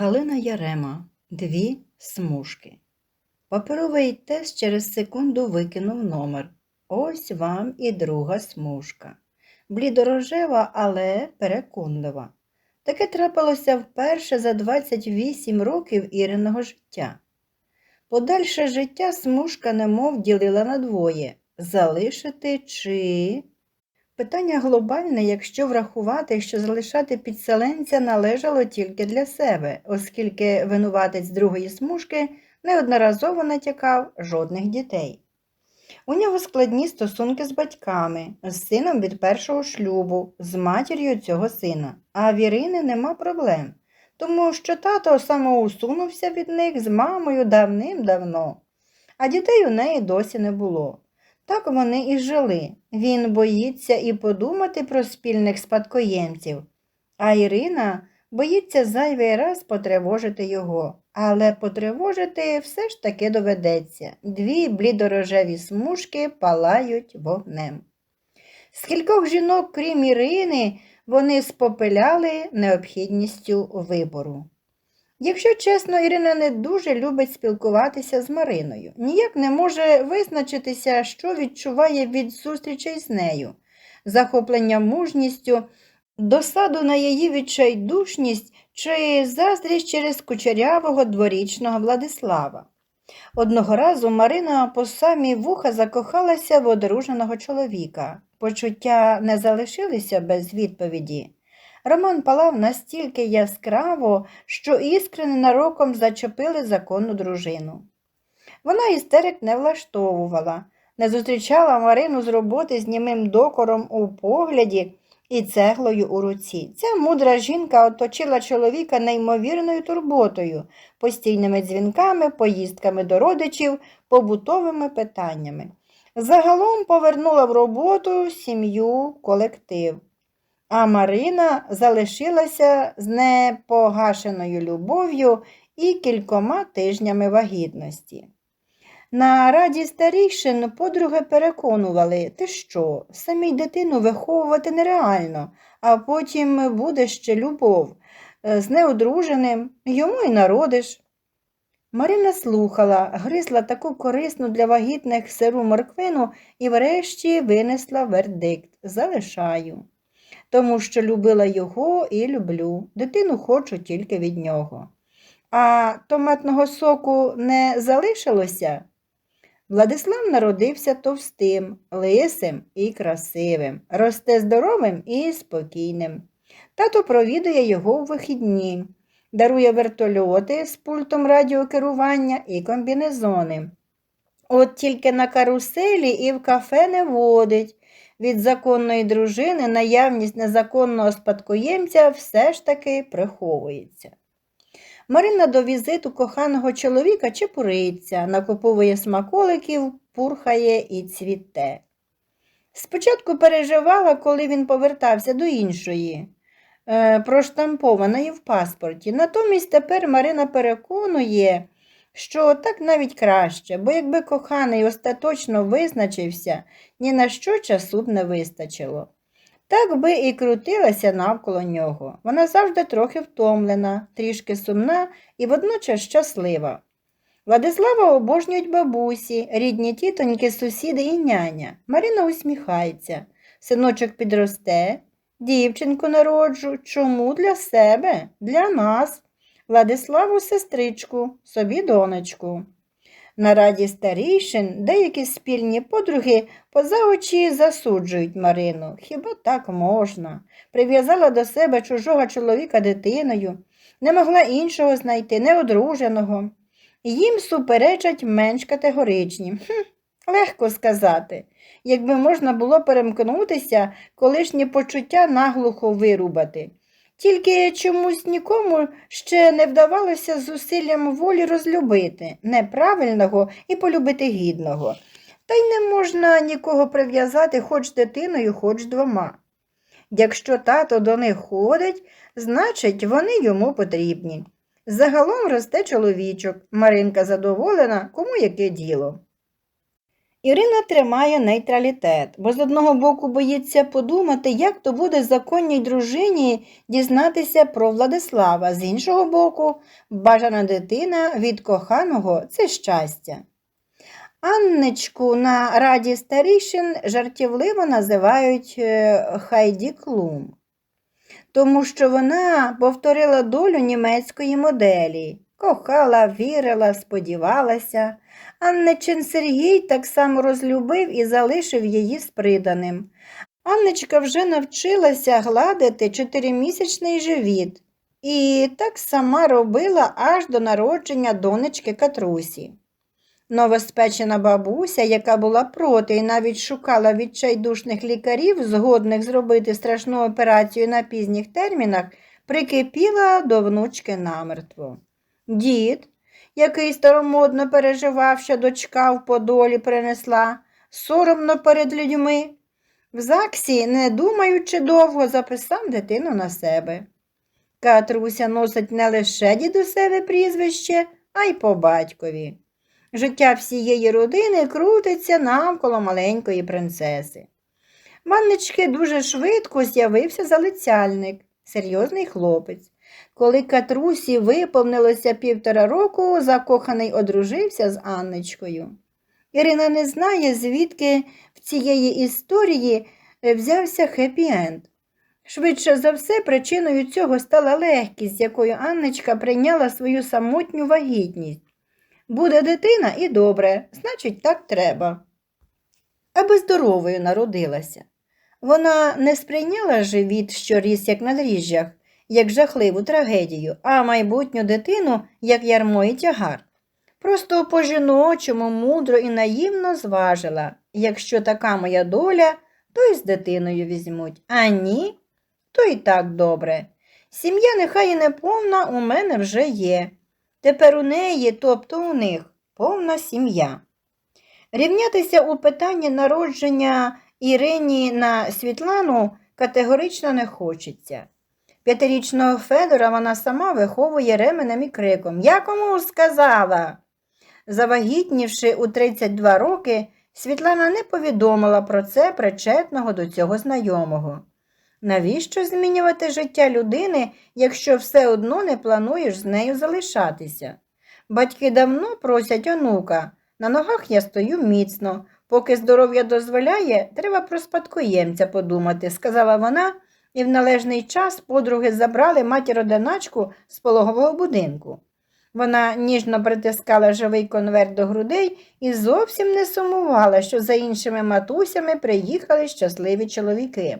Галина Ярема. Дві смужки. Паперовий тест через секунду викинув номер. Ось вам і друга смужка. Блідорожева, але переконлива. Таке трапилося вперше за 28 років Іриного життя. Подальше життя смужка немов ділила на двоє – залишити чи... Питання глобальне, якщо врахувати, що залишати підселенця належало тільки для себе, оскільки винуватець другої смужки неодноразово натякав жодних дітей. У нього складні стосунки з батьками, з сином від першого шлюбу, з матір'ю цього сина, а в Ірини нема проблем, тому що тато самоусунувся від них з мамою давним-давно, а дітей у неї досі не було. Так вони і жили. Він боїться і подумати про спільних спадкоємців, а Ірина боїться зайвий раз потривожити його. Але потривожити все ж таки доведеться. Дві блідорожеві смужки палають вогнем. Скількох жінок, крім Ірини, вони спопиляли необхідністю вибору. Якщо чесно, Ірина не дуже любить спілкуватися з Мариною, ніяк не може визначитися, що відчуває від зустрічей з нею, захоплення мужністю, досаду на її відчайдушність чи заздрість через кучерявого дворічного Владислава. Одного разу Марина по самі вуха закохалася в одруженого чоловіка. Почуття не залишилися без відповіді. Роман палав настільки яскраво, що іскри ненароком зачепили законну дружину. Вона істерик не влаштовувала, не зустрічала Марину з роботи з німим докором у погляді і цеглою у руці. Ця мудра жінка оточила чоловіка неймовірною турботою, постійними дзвінками, поїздками до родичів, побутовими питаннями. Загалом повернула в роботу, сім'ю, колектив. А Марина залишилася з непогашеною любов'ю і кількома тижнями вагітності. На раді старішин подруги переконували, ти що, самій дитину виховувати нереально, а потім буде ще любов. З неодруженим йому й народиш. Марина слухала, гризла таку корисну для вагітних сиру морквину і врешті винесла вердикт залишаю. Тому що любила його і люблю, дитину хочу тільки від нього. А томатного соку не залишилося? Владислав народився товстим, лисим і красивим, росте здоровим і спокійним. Тато провідує його у вихідні, дарує вертольоти з пультом радіокерування і комбінезони. От тільки на каруселі і в кафе не водить. Від законної дружини наявність незаконного спадкоємця все ж таки приховується. Марина до візиту коханого чоловіка чепуриться, накуповує смаколиків, пурхає і цвіте. Спочатку переживала, коли він повертався до іншої, е, проштампованої в паспорті. Натомість тепер Марина переконує, що так навіть краще, бо якби коханий остаточно визначився, ні на що часу б не вистачило. Так би і крутилася навколо нього. Вона завжди трохи втомлена, трішки сумна і водночас щаслива. Владислава обожнюють бабусі, рідні тітоньки, сусіди і няня. Марина усміхається. Синочок підросте, дівчинку народжу. Чому для себе? Для нас. Владиславу сестричку, собі донечку. На раді старішин деякі спільні подруги поза очі засуджують Марину. Хіба так можна? Прив'язала до себе чужого чоловіка дитиною, не могла іншого знайти, неодруженого. Їм суперечать менш категоричні. Хм, легко сказати. Якби можна було перемкнутися, колишні почуття наглухо вирубати. Тільки чомусь нікому ще не вдавалося зусиллям волі розлюбити неправильного і полюбити гідного. Та й не можна нікого прив'язати хоч дитиною, хоч двома. Якщо тато до них ходить, значить, вони йому потрібні. Загалом росте чоловічок, Маринка задоволена, кому яке діло. Ірина тримає нейтралітет, бо з одного боку боїться подумати, як то буде законній дружині дізнатися про Владислава, з іншого боку, бажана дитина від коханого це щастя. Аннечку на раді старішин жартівливо називають е, Хайді Клум, тому що вона повторила долю німецької моделі, кохала, вірила, сподівалася. Аннечин Сергій так само розлюбив і залишив її з приданим. Аннечка вже навчилася гладити чотиримісячний живіт і так сама робила аж до народження донечки Катрусі. Новоспечена бабуся, яка була проти і навіть шукала відчайдушних лікарів, згодних зробити страшну операцію на пізніх термінах, прикипіла до внучки намертво. Дід, який старомодно переживав, що дочка в подолі принесла, соромно перед людьми, в ЗАГСі, не думаючи довго, записав дитину на себе. Катруся носить не лише дідусеве прізвище, а й по батькові. Життя всієї родини крутиться навколо маленької принцеси. Ваннички дуже швидко з'явився залицяльник, серйозний хлопець. Коли Катрусі виповнилося півтора року, закоханий одружився з Анночкою. Ірина не знає, звідки в цієї історії взявся хеппі-енд. Швидше за все, причиною цього стала легкість, якою Анночка прийняла свою самотню вагітність. Буде дитина і добре, значить, так треба. Аби здоровою народилася. Вона не сприйняла живіт, що ріс, як на дріжджах, як жахливу трагедію, а майбутню дитину, як ярмо і тягар. Просто по-жіночому мудро і наївно зважила, якщо така моя доля, то й з дитиною візьмуть, а ні, то й так добре. Сім'я нехай і не повна, у мене вже є. Тепер у неї, тобто у них, повна сім'я. Рівнятися у питанні народження Ірині на Світлану категорично не хочеться. П'ятирічного Федора вона сама виховує ременем і криком. Я кому сказала? Завагітнівши у 32 роки, Світлана не повідомила про це причетного до цього знайомого. Навіщо змінювати життя людини, якщо все одно не плануєш з нею залишатися? Батьки давно просять онука, на ногах я стою міцно, поки здоров'я дозволяє, треба про спадкоємця подумати, сказала вона, і в належний час подруги забрали матір-одиначку з пологового будинку. Вона ніжно притискала живий конверт до грудей і зовсім не сумувала, що за іншими матусями приїхали щасливі чоловіки.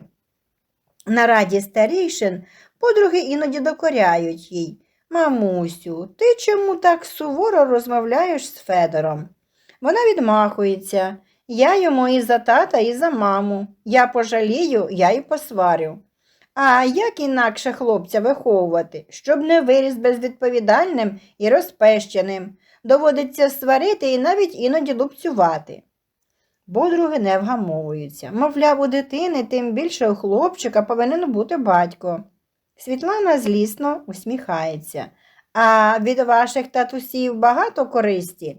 На раді старішин подруги іноді докоряють їй. Мамусю, ти чому так суворо розмовляєш з Федором? Вона відмахується. Я йому і за тата, і за маму. Я пожалію, я й посварю. А як інакше хлопця виховувати, щоб не виріс безвідповідальним і розпещеним, доводиться сварити і навіть іноді лупцювати. Подруги не вгамовуються. Мовляв, у дитини, тим більше у хлопчика повинен бути батько. Світлана злісно усміхається. А від ваших татусів багато користі.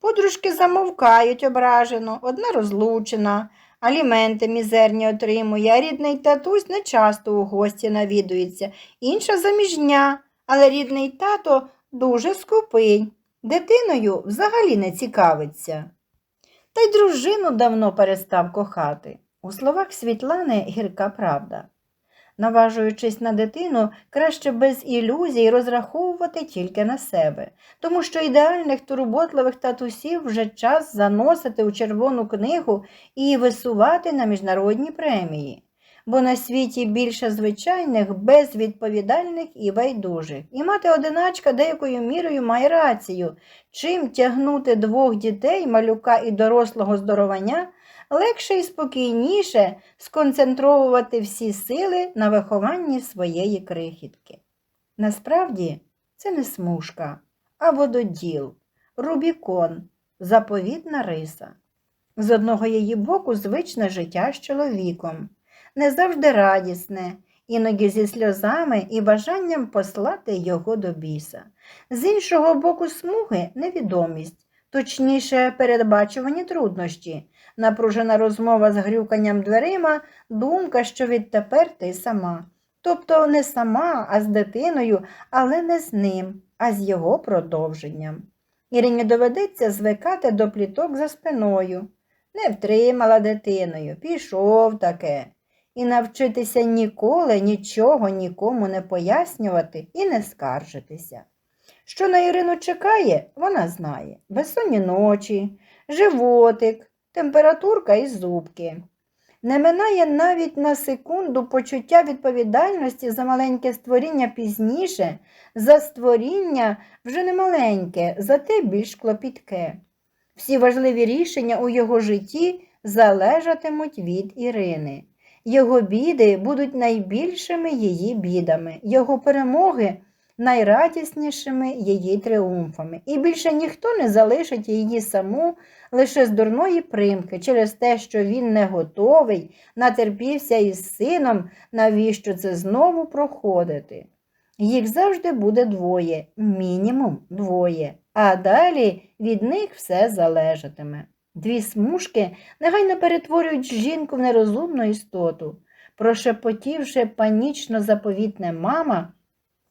Подружки замовкають ображено, одна розлучена, аліменти мізерні отримує, а рідний татусь не часто у гості навідується, інша заміжня, але рідний тато дуже скупий. Дитиною взагалі не цікавиться. Та й дружину давно перестав кохати. У словах Світлани гірка правда. Наважуючись на дитину, краще без ілюзій розраховувати тільки на себе, тому що ідеальних турботливих татусів вже час заносити у червону книгу і висувати на міжнародні премії, бо на світі більше звичайних, безвідповідальних і байдужих. І мати одиначка деякою мірою має рацію, чим тягнути двох дітей, малюка і дорослого здоровання легше і спокійніше сконцентровувати всі сили на вихованні своєї крихітки. Насправді, це не смужка, а вододіл, рубікон, заповітна риса. З одного її боку звичне життя з чоловіком, не завжди радісне, іноді зі сльозами і бажанням послати його до біса. З іншого боку, смуги невідомість, точніше, передбачувані труднощі, напружена розмова з грюканням дверима, думка, що відтепер ти сама. Тобто не сама, а з дитиною, але не з ним, а з його продовженням. Ірині доведеться звикати до пліток за спиною. Не втримала дитиною, пішов таке. І навчитися ніколи нічого нікому не пояснювати і не скаржитися. Що на Ірину чекає, вона знає. Безсонні ночі, животик, температурка і зубки. Не минає навіть на секунду почуття відповідальності за маленьке створіння пізніше, за створіння вже не маленьке, зате більш клопітке. Всі важливі рішення у його житті залежатимуть від Ірини. Його біди будуть найбільшими її бідами, його перемоги найрадіснішими її тріумфами. І більше ніхто не залишить її саму лише з дурної примки через те, що він не готовий, натерпівся із сином, навіщо це знову проходити. Їх завжди буде двоє, мінімум двоє, а далі від них все залежатиме. Дві смужки негайно перетворюють жінку в нерозумну істоту. Прошепотівши панічно заповітне мама,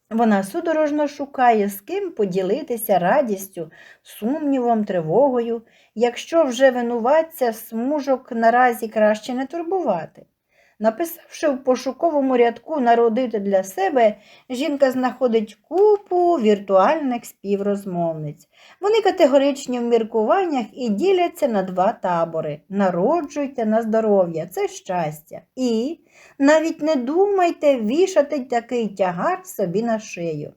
вона судорожно шукає, з ким поділитися радістю, сумнівом, тривогою, якщо вже винуватця смужок наразі краще не турбувати. Написавши в пошуковому рядку народити для себе, жінка знаходить купу віртуальних співрозмовниць. Вони категоричні в міркуваннях і діляться на два табори. Народжуйте на здоров'я, це щастя. І навіть не думайте вішати такий тягар собі на шию.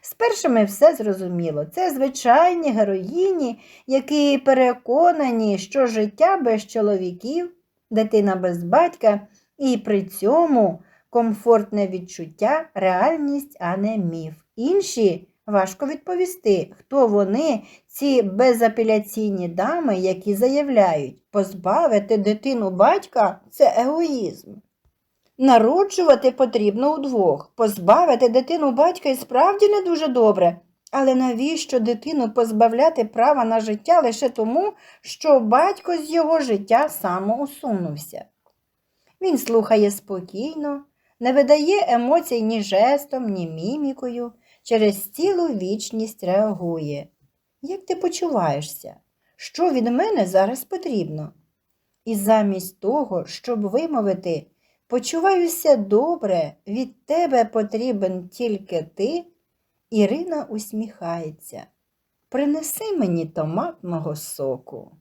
З першими все зрозуміло. Це звичайні героїні, які переконані, що життя без чоловіків, дитина без батька, і при цьому комфортне відчуття, реальність, а не міф. Інші важко відповісти, хто вони, ці безапеляційні дами, які заявляють, позбавити дитину батька це егоїзм. Народжувати потрібно удвох, позбавити дитину батька і справді не дуже добре. Але навіщо дитину позбавляти права на життя лише тому, що батько з його життя самоусунувся? Він слухає спокійно, не видає емоцій ні жестом, ні мімікою, через цілу вічність реагує. Як ти почуваєшся? Що від мене зараз потрібно? І замість того, щоб вимовити Почуваюся добре, від тебе потрібен тільки ти, Ірина усміхається. Принеси мені томатного соку.